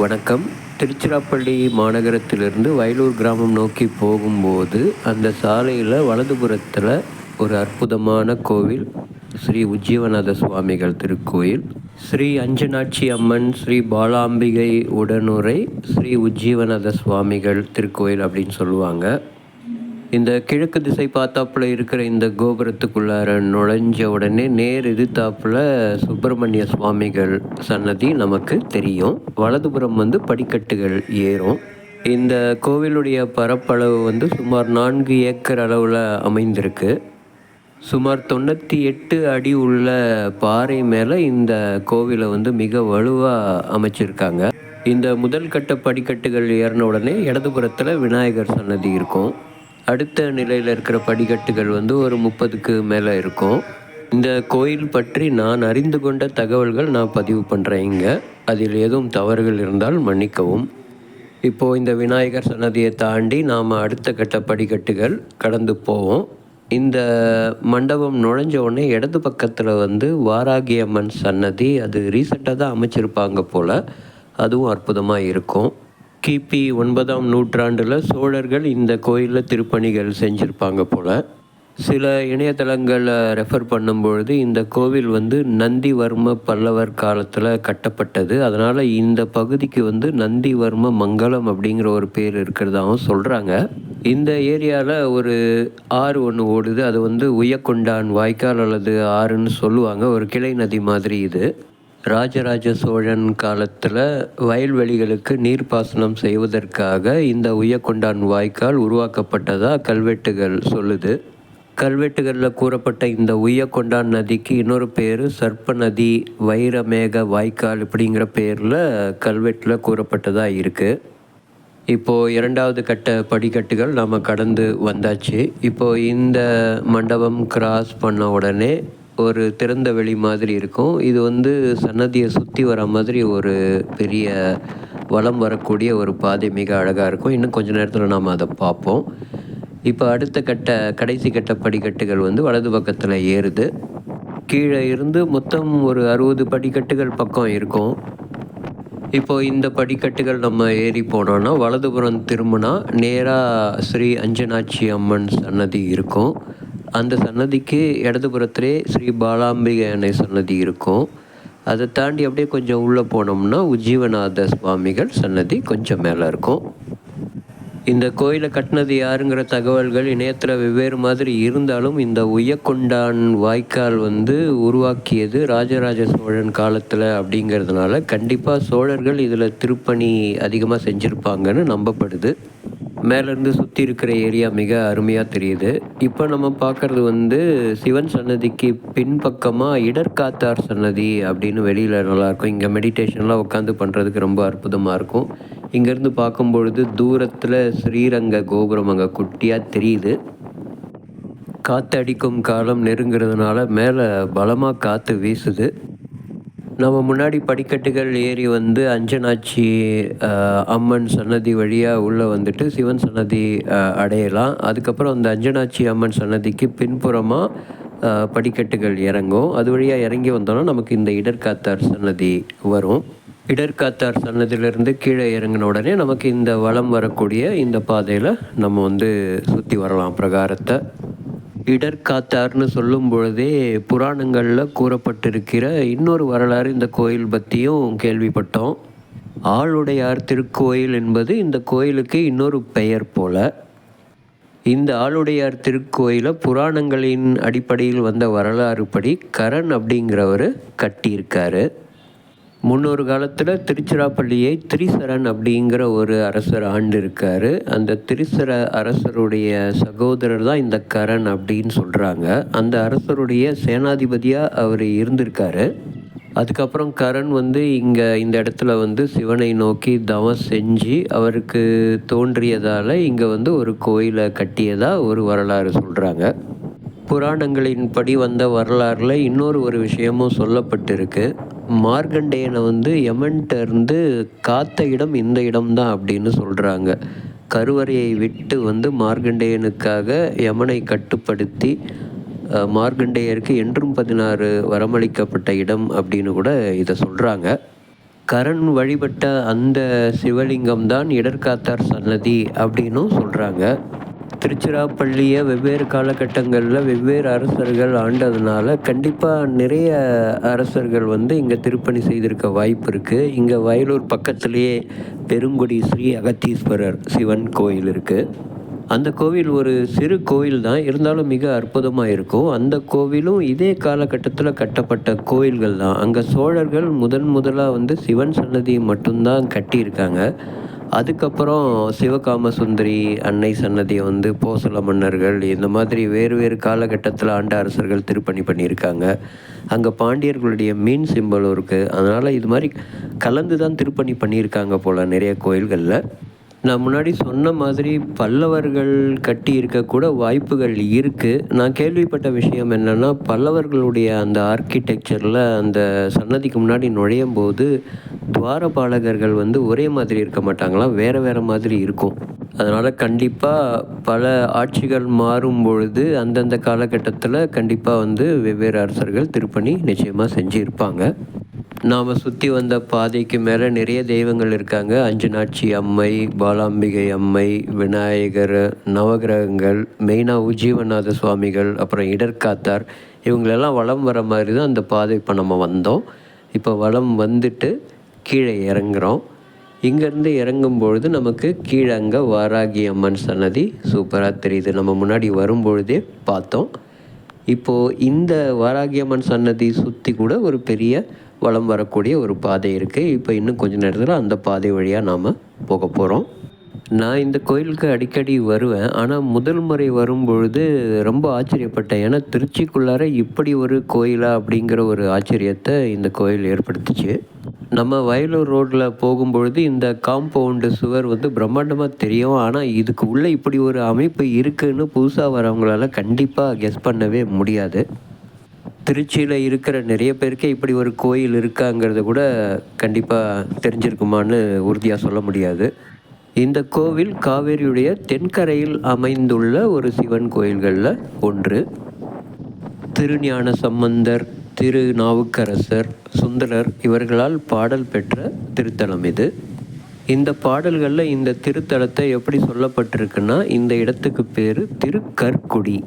வணக்கம். திருச்சிராப்பள்ளி மாநகரத்திலிருந்து வயலூர் கிராமம் நோக்கி போகும்போது அந்த சாலையில் வலதுபுறத்தில் ஒரு அற்புதமான கோவில் ஸ்ரீ உஜ்ஜீவநாத சுவாமிகள் திருக்கோயில் ஸ்ரீ அஞ்சனாட்சி அம்மன் ஸ்ரீ பாலாம்பிகை உடனுரை ஸ்ரீ உஜ்ஜீவநாத சுவாமிகள் திருக்கோயில் அப்படின்னு சொல்லுவாங்க. இந்த கிழக்கு திசை பார்த்தாப்புல இருக்கிற இந்த கோபுரத்துக்குள்ளார நுழைஞ்ச உடனே நேர் எதிர்த்தாப்புல சுப்பிரமணிய சுவாமிகள் சன்னதி நமக்கு தெரியும். வலதுபுறம் வந்து படிக்கட்டுகள் ஏறும். இந்த கோவிலுடைய பரப்பளவு வந்து சுமார் நான்கு ஏக்கர் அளவில் அமைந்திருக்கு. சுமார் தொண்ணூற்றி எட்டு அடி உள்ள பாறை மேலே இந்த கோவிலை வந்து மிக வலுவாக அமைச்சிருக்காங்க. இந்த முதல் கட்ட படிக்கட்டுகள் ஏறின உடனே இடதுபுறத்தில் விநாயகர் சன்னதி இருக்கும். அடுத்த நிலையில் இருக்கிற படிக்கட்டுகள் வந்து ஒரு முப்பதுக்கு மேலே இருக்கும். இந்த கோயில் பற்றி நான் அறிந்து கொண்ட தகவல்கள் நான் பதிவு பண்ணுறேன் இங்கே. அதில் எதுவும் தவறுகள் இருந்தால் மன்னிக்கவும். இப்போது இந்த விநாயகர் சன்னதியை தாண்டி நாம் அடுத்த கட்ட படிக்கட்டுகள் கடந்து போவோம். இந்த மண்டபம் நுழைஞ்ச உடனே இடது பக்கத்தில் வந்து வாராகி அம்மன் சன்னதி அது ரீசெண்டாக தான் அமைச்சிருப்பாங்க போல். அதுவும் அற்புதமாக இருக்கும். கிபி ஒன்பதாம் நூற்றாண்டில் சோழர்கள் இந்த கோயிலில் திருப்பணிகள் செஞ்சுருப்பாங்க போல். சில இணையதளங்களை ரெஃபர் பண்ணும்பொழுது இந்த கோவில் வந்து நந்திவர்ம பல்லவர் காலத்தில் கட்டப்பட்டது. அதனால் இந்த பகுதிக்கு வந்து நந்திவர்ம மங்கலம் அப்படிங்கிற ஒரு பேர் இருக்கிறதாகவும் சொல்கிறாங்க இந்த ஏரியாவில் ஒரு ஆறு ஒன்று ஓடுது. அது வந்து உயக்கொண்டான் வாய்க்கால் அல்லது ஆறுன்னு சொல்லுவாங்க. ஒரு கிளை நதி மாதிரி இது. ராஜராஜ சோழன் காலத்தில் வயல்வெளிகளுக்கு நீர்ப்பாசனம் செய்வதற்காக இந்த உயக்கொண்டான் வாய்க்கால் உருவாக்கப்பட்டதாக கல்வெட்டுகள் சொல்லுது. கல்வெட்டுகளில் கூறப்பட்ட இந்த உய்யக்கொண்டான் நதிக்கு இன்னொரு பேர் சர்ப்ப நதி வைரமேக வாய்க்கால் இப்படிங்கிற பேரில் கல்வெட்டில் கூறப்பட்டதாக இருக்குது இப்போது இரண்டாவது கட்ட படிக்கட்டுகள் நாம் கடந்து வந்தாச்சு. இப்போது இந்த மண்டபம் கிராஸ் பண்ண உடனே ஒரு திறந்த வெளி மாதிரி இருக்கும். இது வந்து சன்னதியை சுற்றி வர மாதிரி ஒரு பெரிய வளம் வரக்கூடிய ஒரு பாதை மிக அழகாக இருக்கும். இன்னும் கொஞ்ச நேரத்தில் நாம் அதை பார்ப்போம். இப்போ அடுத்த கட்ட கடைசி கட்ட படிக்கட்டுகள் வந்து வலது பக்கத்தில் ஏறுது. கீழே இருந்து மொத்தம் ஒரு அறுபது படிக்கட்டுகள் பக்கம் இருக்கும். இப்போது இந்த படிக்கட்டுகள் நம்ம ஏறி போனோன்னா வலதுபுறம் திரும்பினா நேராக ஸ்ரீ அஞ்சனாட்சி அம்மன் சன்னதி இருக்கும். அந்த சன்னதிக்கு இடதுபுறத்திலே ஸ்ரீ பாலாம்பிகை அன்னை சன்னதி இருக்கும். அதை தாண்டி அப்படியே கொஞ்சம் உள்ளே போனோம்னா உஜ்ஜீவநாத சுவாமிகள் சன்னதி கொஞ்சம் மேலே இருக்கும். இந்த கோயிலை கட்டினது யாருங்கிற தகவல்கள் இணையத்தில் வெவ்வேறு மாதிரி இருந்தாலும் இந்த உய்யக்கொண்டான் வாய்க்கால் வந்து உருவாக்கியது ராஜராஜ சோழன் காலத்தில் அப்படிங்கிறதுனால கண்டிப்பாக சோழர்கள் இதில் திருப்பணி அதிகமாக செஞ்சுருப்பாங்கன்னு நம்பப்படுது. மேலேருந்து சுற்றி இருக்கிற ஏரியா மிக அருமையாக தெரியுது. இப்போ நம்ம பார்க்குறது வந்து சிவன் சன்னதிக்கு பின்பக்கமாக இடர்காத்தார் சன்னதி அப்படின்னு வெளியில் நல்லாயிருக்கும் இங்கே மெடிடேஷன்லாம் உட்காந்து பண்ணுறதுக்கு ரொம்ப அற்புதமாக இருக்கும். இங்கேருந்து பார்க்கும்பொழுது தூரத்தில் ஸ்ரீரங்க கோபுரம் அங்கே குட்டியாக தெரியுது. காற்றடிக்கும் காலம் நெருங்கிறதுனால மேலே பலமாக காற்று வீசுது. நம்ம முன்னாடி படிக்கட்டுகள் ஏறி வந்து அஞ்சனாட்சி அம்மன் சன்னதி வழியாக உள்ளே வந்துட்டு சிவன் சன்னதி அடையலாம். அதுக்கப்புறம் அந்த அஞ்சனாட்சி அம்மன் சன்னதிக்கு பின்புறமாக படிக்கட்டுகள் இறங்கும். அது வழியாக இறங்கி வந்தோன்னா நமக்கு இந்த இடர்காத்தார் சன்னதி வரும். இடர்காத்தார் சன்னதியிலேருந்து கீழே இறங்கின உடனே நமக்கு இந்த வளம் வரக்கூடிய இந்த பாதையில் நம்ம வந்து சுற்றி வரலாம் பிரகாரத்தை. இடர்காத்தார்னு சொல்லும் பொழுதே புராணங்களில் கூறப்பட்டிருக்கிற இன்னொரு வரலாறு இந்த கோயில் பற்றியும் கேள்விப்பட்டோம். ஆளுடையார் திருக்கோயில் என்பது இந்த கோயிலுக்கு இன்னொரு பெயர் போல. இந்த ஆளுடையார் திருக்கோயிலை புராணங்களின் அடிப்படையில் வந்த வரலாறு படி கரண் அப்படிங்கிறவர் கட்டியிருக்காரு. முன்னொரு காலத்தில் திருச்சிராப்பள்ளியை திரிசரன் அப்படிங்கிற ஒரு அரசர் ஆண்டு இருக்கார் அந்த திரிசர அரசருடைய சகோதரர் தான் இந்த கரண் அப்படின்னு சொல்கிறாங்க அந்த அரசருடைய சேனாதிபதியாக அவர் இருந்திருக்காரு. அதுக்கப்புறம் கரண் வந்து இங்கே இந்த இடத்துல வந்து சிவனை நோக்கி தவம் செஞ்சு அவருக்கு தோன்றியதால் இங்கே வந்து ஒரு கோயிலை கட்டியதாக ஒரு வரலாறு சொல்கிறாங்க புராணங்களின்படி வந்த வரலாறில் இன்னொரு ஒரு விஷயமும் சொல்லப்பட்டிருக்கு. மார்கண்டேயனை வந்து யமன்கிட்ட இருந்து காத்த இடம் இந்த இடம்தான் அப்படின்னு சொல்கிறாங்க கருவறையை விட்டு வந்து மார்கண்டேயனுக்காக யமனை கட்டுப்படுத்தி மார்கண்டேயருக்கு என்றும் பதினாறு வரமளிக்கப்பட்ட இடம் அப்படின்னு கூட இதை சொல்கிறாங்க கரண் வழிபட்ட அந்த சிவலிங்கம் தான் இடர்காத்தார் சன்னதி அப்படின்னும் சொல்கிறாங்க திருச்சிராப்பள்ளியை வெவ்வேறு காலகட்டங்களில் வெவ்வேறு அரசர்கள் ஆண்டதுனால கண்டிப்பாக நிறைய அரசர்கள் வந்து இங்கே திருப்பணி செய்திருக்க வாய்ப்பு இருக்குது இங்கே வயலூர் பக்கத்துலேயே பெருங்குடி ஸ்ரீ அகத்தீஸ்வரர் சிவன் கோயில் இருக்குது அந்த கோவில் ஒரு சிறு கோவில் தான் இருந்தாலும் மிக அற்புதமாக இருக்கும். அந்த கோவிலும் இதே காலகட்டத்தில் கட்டப்பட்ட கோயில்கள் தான். அங்கே சோழர்கள் முதன் முதலாக வந்து சிவன் சன்னதி மட்டும்தான் கட்டியிருக்காங்க. அதுக்கப்புறம் சிவகாம சுந்தரி அன்னை சன்னதியை வந்து போசல மன்னர்கள் இந்த மாதிரி வேறு வேறு காலகட்டத்தில் ஆண்ட அரசர்கள் திருப்பணி பண்ணியிருக்காங்க. அங்கே பாண்டியர்களுடைய மீன் சிம்பலும் இருக்குது அதனால் இது மாதிரி கலந்து தான் திருப்பணி பண்ணியிருக்காங்க போல் நிறைய கோயில்களில். நான் முன்னாடி சொன்ன மாதிரி பல்லவர்கள் கட்டி இருக்கக்கூட வாய்ப்புகள் இருக்குது நான் கேள்விப்பட்ட விஷயம் என்னென்னா பல்லவர்களுடைய அந்த ஆர்கிடெக்சரில் அந்த சன்னதிக்கு முன்னாடி நுழையும் போது துவாரபாலகர்கள் வந்து ஒரே மாதிரி இருக்க மாட்டாங்களாம் வேறு வேறு மாதிரி இருக்கும். அதனால் கண்டிப்பாக பல ஆட்சிகள் மாறும் பொழுது அந்தந்த காலகட்டத்தில் கண்டிப்பாக வந்து வெவ்வேறு அரசர்கள் திருப்பணி நிச்சயமாக செஞ்சு இருப்பாங்க நாம் சுற்றி வந்த பாதைக்கு மேலே நிறைய தெய்வங்கள் இருக்காங்க. அஞ்சனாட்சி அம்மை பாலாம்பிகை அம்மை விநாயகர் நவகிரகங்கள் மெயினாக உஜீவநாத சுவாமிகள் அப்புறம் இடர்காத்தார். இவங்களெல்லாம் வளம் வர மாதிரி தான் அந்த பாதை இப்போ நம்ம வந்தோம். இப்போ வளம் வந்துட்டு கீழே இறங்குறோம். இங்கேருந்து இறங்கும் பொழுது நமக்கு கீழே அங்கே வாராகி அம்மன் சன்னதி. சூப்பராக தெரியுது. நம்ம முன்னாடி வரும்பொழுதே பார்த்தோம். இப்போது இந்த வாராகி அம்மன் சன்னதி சுற்றி கூட ஒரு பெரிய வலம் வரக்கூடிய ஒரு பாதை இருக்குது இப்போ இன்னும் கொஞ்சம் நேரத்தில் அந்த பாதை வழியாக நாம் போக போகிறோம் நான் இந்த கோயிலுக்கு அடிக்கடி வருவேன். ஆனால் முதல் முறை வரும்பொழுது ரொம்ப ஆச்சரியப்பட்டேன். ஏன்னா திருச்சிக்குள்ளார இப்படி ஒரு கோயிலா அப்படிங்கிற ஒரு ஆச்சரியத்தை இந்த கோயில் ஏற்படுத்துச்சு. நம்ம வயலூர் ரோட்டில் போகும்பொழுது இந்த காம்பவுண்டு சுவர் வந்து பிரம்மாண்டமாக தெரியும். ஆனால் இதுக்கு உள்ளே இப்படி ஒரு அமைப்பு இருக்குதுன்னு புதுசாக வரவங்களால கண்டிப்பாக கெஸ் பண்ணவே முடியாது. திருச்சியில் இருக்கிற நிறைய பேருக்கே இப்படி ஒரு கோயில் இருக்காங்கிறத கூட கண்டிப்பாக தெரிஞ்சிருக்குமான்னு உறுதியாக சொல்ல முடியாது. இந்த கோவில் காவேரியுடைய தென்கரையில் அமைந்துள்ள ஒரு சிவன் கோயில்களில் ஒன்று. திருஞான சம்பந்தர் திரு நாவுக்கரசர் சுந்தரர் இவர்களால் பாடல் பெற்ற திருத்தலம் இது. இந்த பாடல்களில் இந்த திருத்தலத்தை எப்படி சொல்லப்பட்டிருக்குன்னா இந்த இடத்துக்கு பேர் திருக்கற்குடி.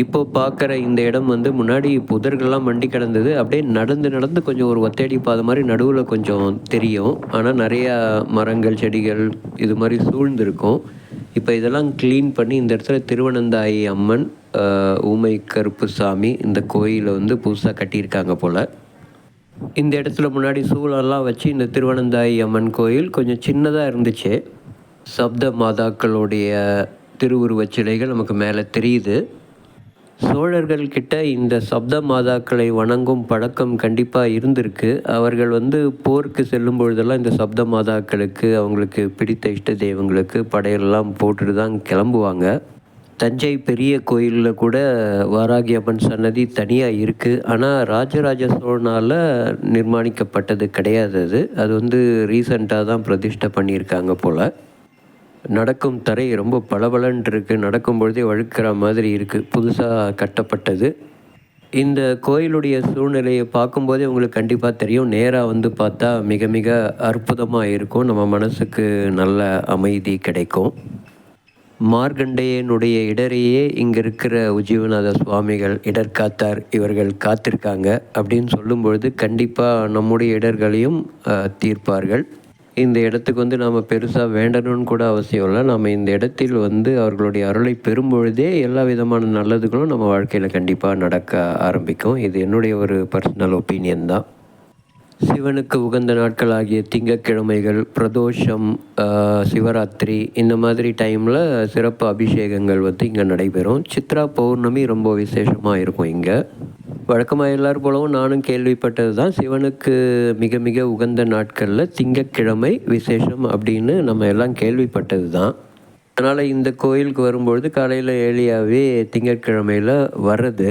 இப்போ பார்க்குற இந்த இடம் வந்து முன்னாடி புதர்கள்லாம் மண்டி கிடந்தது. அப்படியே நடந்து நடந்து கொஞ்சம் ஒரு ஒத்தேடி பாதை மாதிரி நடுவில் கொஞ்சம் தெரியும். ஆனால் நிறையா மரங்கள் செடிகள் இது மாதிரி சூழ்ந்திருக்கும். இப்போ இதெல்லாம் க்ளீன் பண்ணி இந்த இடத்துல திருவனந்தாயி அம்மன் ஊமை கருப்பு சாமி இந்த கோயிலை வந்து புதுசாக கட்டியிருக்காங்க போல். இந்த இடத்துல முன்னாடி சூழலாம் வச்சு இந்த திருவனந்தாயி அம்மன் கோயில் கொஞ்சம் சின்னதாக இருந்துச்சு. சப்த மாதாக்களுடைய திருவுருவச் சிலைகள் நமக்கு மேலே தெரியுது. சோழர்கள் கிட்ட இந்த சப்த மாதாக்களை வணங்கும் பழக்கம் கண்டிப்பாக இருந்திருக்கு. அவர்கள் வந்து போருக்கு செல்லும் பொழுதெல்லாம் இந்த சப்த மாதாக்களுக்கு அவங்களுக்கு பிடித்த இஷ்ட தெய்வங்களுக்கு படையெல்லாம் போட்டுட்டு தான் கிளம்புவாங்க. தஞ்சை பெரிய கோயிலில் கூட வாராகி அம்மன் சன்னதி தனியாக இருக்குது ஆனால் ராஜராஜ சோழனால் நிர்மாணிக்கப்பட்டது கிடையாது அது. அது வந்து ரீசண்டாக தான் பிரதிஷ்டை பண்ணியிருக்காங்க போல். நடக்கும் தரை ரொம்ப பளபளன் இருக்குது நடக்கும் பொழுதே வழுக்கிற மாதிரி இருக்குது புதுசாக கட்டப்பட்டது. இந்த கோயிலுடைய சூழ்நிலையை பார்க்கும்போதே உங்களுக்கு கண்டிப்பாக தெரியும். நேராக வந்து பார்த்தா மிக மிக அற்புதமாக இருக்கும். நம்ம மனசுக்கு நல்ல அமைதி கிடைக்கும். மார்கண்டேயனுடைய இடரையே இங்கே இருக்கிற உஜீவநாத சுவாமிகள் இடர்காத்தார். இவர்கள் காத்திருக்காங்க. அப்படின்னு சொல்லும் பொழுது கண்டிப்பாக நம்முடைய இடர்களையும் தீர்ப்பார்கள். இந்த இடத்துக்கு வந்து நாம் பெருசாக வேண்டணும்னு கூட அவசியம் இல்லை. நம்ம இந்த இடத்தில் வந்து அவர்களுடைய அருளை பெறும்பொழுதே எல்லா விதமான நல்லதுகளும் நம்ம வாழ்க்கையில் கண்டிப்பாக நடக்க ஆரம்பிக்கும். இது என்னுடைய ஒரு பர்சனல் ஒப்பீனியன் தான். சிவனுக்கு உகந்த நாட்கள் ஆகிய திங்கக்கிழமைகள் பிரதோஷம் சிவராத்திரி இந்த மாதிரி டைமில் சிறப்பு அபிஷேகங்கள் வந்து இங்கே நடைபெறும். சித்ரா பௌர்ணமி ரொம்ப விசேஷமாக இருக்கும் இங்கே. வழக்கமாக எல்லார் போலவும் நானும் கேள்விப்பட்டது தான் சிவனுக்கு மிக மிக உகந்த நாட்களில் திங்கக்கிழமை விசேஷம் அப்படின்னு நம்ம எல்லாம் கேள்விப்பட்டது தான் அதனால் இந்த கோயிலுக்கு வரும்பொழுது காலையில் ஏழியாகவே திங்கட்கிழமையில் வர்றது.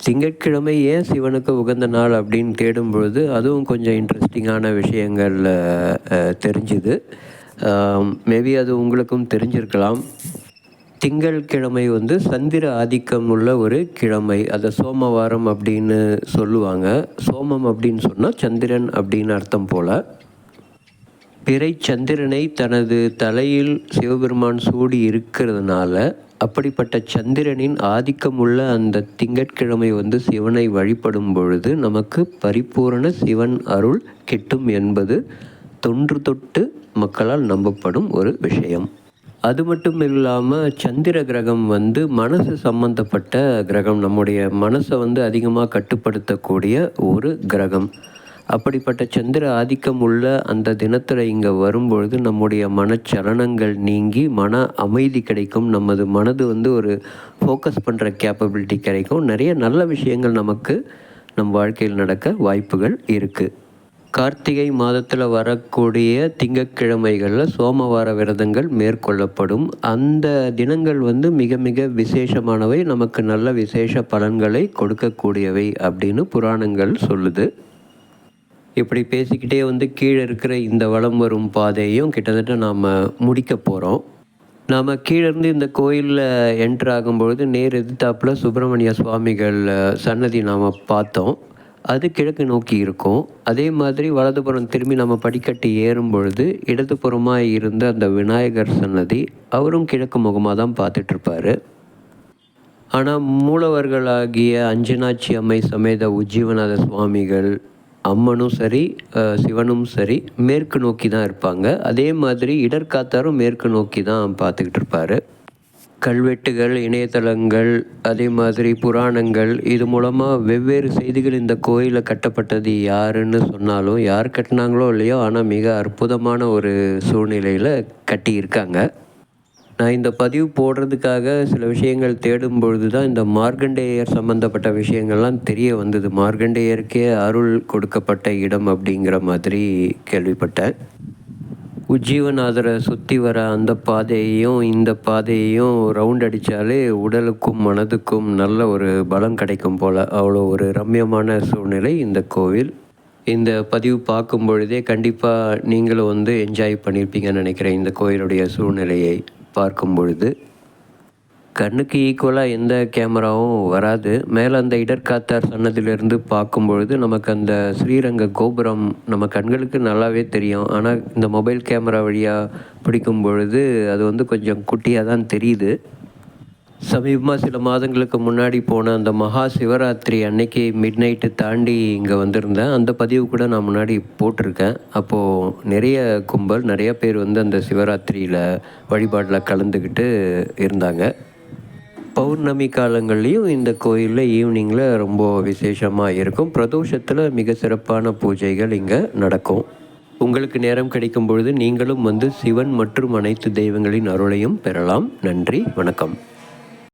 திங்கட்கிழமை ஏன் சிவனுக்கு உகந்த நாள் அப்படின்னு தேடும் பொழுது அதுவும் கொஞ்சம் இன்ட்ரெஸ்டிங்கான விஷயங்கள் தெரிஞ்சுது. மேபி அது உங்களுக்கும் தெரிஞ்சிருக்கலாம். திங்கள் கிழமை வந்து சந்திர ஆதிக்கம் உள்ள ஒரு கிழமை. அதை சோமவாரம் அப்படின்னு சொல்லுவாங்க. சோமம் அப்படின்னு சொன்னால் சந்திரன் அப்படின்னு அர்த்தம் போல். பிறை சந்திரனை தனது தலையில் சிவபெருமான் சூடி இருக்கிறதுனால அப்படிப்பட்ட சந்திரனின் ஆதிக்கம் உள்ள அந்த திங்கட்கிழமை வந்து சிவனை வழிபடும் பொழுது நமக்கு பரிபூரண சிவன் அருள் கிட்டும் என்பது தொன்று தொட்டு மக்களால் நம்பப்படும் ஒரு விஷயம். அது மட்டும் இல்லாமல் சந்திர கிரகம் வந்து மனசு சம்பந்தப்பட்ட கிரகம். நம்முடைய மனசை வந்து அதிகமாக கட்டுப்படுத்தக்கூடிய ஒரு கிரகம். அப்படிப்பட்ட சந்திர ஆதிக்கம் உள்ள அந்த தினத்தில் இங்கே வரும்பொழுது நம்முடைய மனச்சலனங்கள் நீங்கி மன அமைதி கிடைக்கும். நமது மனது வந்து ஒரு ஃபோக்கஸ் பண்ணுற கேப்பபிலிட்டி கிடைக்கும். நிறைய நல்ல விஷயங்கள் நமக்கு நம் வாழ்க்கையில் நடக்க வாய்ப்புகள் இருக்குது கார்த்திகை மாதத்தில் வரக்கூடிய திங்கக்கிழமைகளில் சோமவார விரதங்கள் மேற்கொள்ளப்படும். அந்த தினங்கள் வந்து மிக மிக விசேஷமானவை. நமக்கு நல்ல விசேஷ பலன்களை கொடுக்கக்கூடியவை அப்படின்னு புராணங்கள் சொல்லுது. இப்படி பேசிக்கிட்டே வந்து கீழே இருக்கிற இந்த வளம் வரும் பாதையும் கிட்டத்தட்ட நாம் முடிக்க போகிறோம் நாம் கீழேருந்து இந்த கோயிலில் என்ட்ரு ஆகும்பொழுது நேர் எதிர்த்தாப்பில் சுப்பிரமணிய சுவாமிகள் சன்னதி நாம் பார்த்தோம். அது கிழக்கு நோக்கி இருக்கும். அதே மாதிரி வலதுபுறம் திரும்பி நம்ம படிக்கட்டு ஏறும் பொழுது இடதுபுறமாக இருந்த அந்த விநாயகர் சன்னதி அவரும் கிழக்கு முகமாக தான் பார்த்துட்ருப்பார். ஆனால் மூலவர்களாகிய அஞ்சனாட்சி அம்மை சமேத உஜ்ஜீவநாத சுவாமிகள் அம்மனும் சரி சிவனும் சரி மேற்கு நோக்கி தான் இருப்பாங்க. அதே மாதிரி இடர்காத்தாரும் மேற்கு நோக்கி தான் பார்த்துக்கிட்டு இருப்பார் கல்வெட்டுகள் இணையதளங்கள் அதே மாதிரி புராணங்கள் இது மூலமாக வெவ்வேறு செய்திகள் இந்த கோயிலில் கட்டப்பட்டது யாருன்னு சொன்னாலும் யார் கட்டினாங்களோ இல்லையோ ஆனால் மிக அற்புதமான ஒரு சூழ்நிலையில் கட்டியிருக்காங்க. நான் இந்த பதிவு போடுறதுக்காக சில விஷயங்கள் தேடும் பொழுது தான் இந்த மார்கண்டேயர் சம்மந்தப்பட்ட விஷயங்கள்லாம் தெரிய வந்தது. மார்கண்டேயருக்கே அருள் கொடுக்கப்பட்ட இடம் அப்படிங்கிற மாதிரி கேள்விப்பட்டேன். உஜ்ஜீவநாதரை சுற்றி வர அந்த பாதையையும் இந்த பாதையையும் ரவுண்ட் அடித்தாலே உடலுக்கும் மனதுக்கும் நல்ல ஒரு பலம் கிடைக்கும் போல். அவ்வளோ ஒரு ரம்யமான சூழ்நிலை இந்த கோவில். இந்த பதிவு பார்க்கும் பொழுதே கண்டிப்பாக நீங்களும் வந்து என்ஜாய் பண்ணியிருப்பீங்கன்னு நினைக்கிறேன் இந்த கோயிலுடைய சூழ்நிலையை பார்க்கும் பொழுது. கண்ணுக்கு ஈக்குவலாக எந்த கேமராவும் வராது. மேலே அந்த இடர்காத்தார் சன்னதிலிருந்து பார்க்கும் பொழுது நமக்கு அந்த ஸ்ரீரங்க கோபுரம் நம்ம கண்களுக்கு நல்லாவே தெரியும். ஆனால் இந்த மொபைல் கேமரா வழியாக பிடிக்கும் பொழுது அது வந்து கொஞ்சம் குட்டியாக தான் தெரியுது. சமீபமாக சில மாதங்களுக்கு முன்னாடி போன அந்த மகா சிவராத்திரி அன்னைக்கு மிட் நைட்டு தாண்டி இங்கே வந்திருந்தேன். அந்த பதிவு கூட நான் முன்னாடி போட்டிருக்கேன். அப்போது நிறைய கும்பல் நிறைய பேர் வந்து அந்த சிவராத்திரியில் வழிபாட்டில் கலந்துக்கிட்டு இருந்தாங்க. பௌர்ணமி காலங்கள்லேயும் இந்த கோயிலில் ஈவினிங்கில் ரொம்ப விசேஷமாக இருக்கும். பிரதோஷத்தில் மிக சிறப்பான பூஜைகள் இங்கே நடக்கும். உங்களுக்கு நேரம் கிடைக்கும் பொழுது நீங்களும் வந்து சிவன் மற்றும் அனைத்து தெய்வங்களின் அருளையும் பெறலாம். நன்றி வணக்கம்.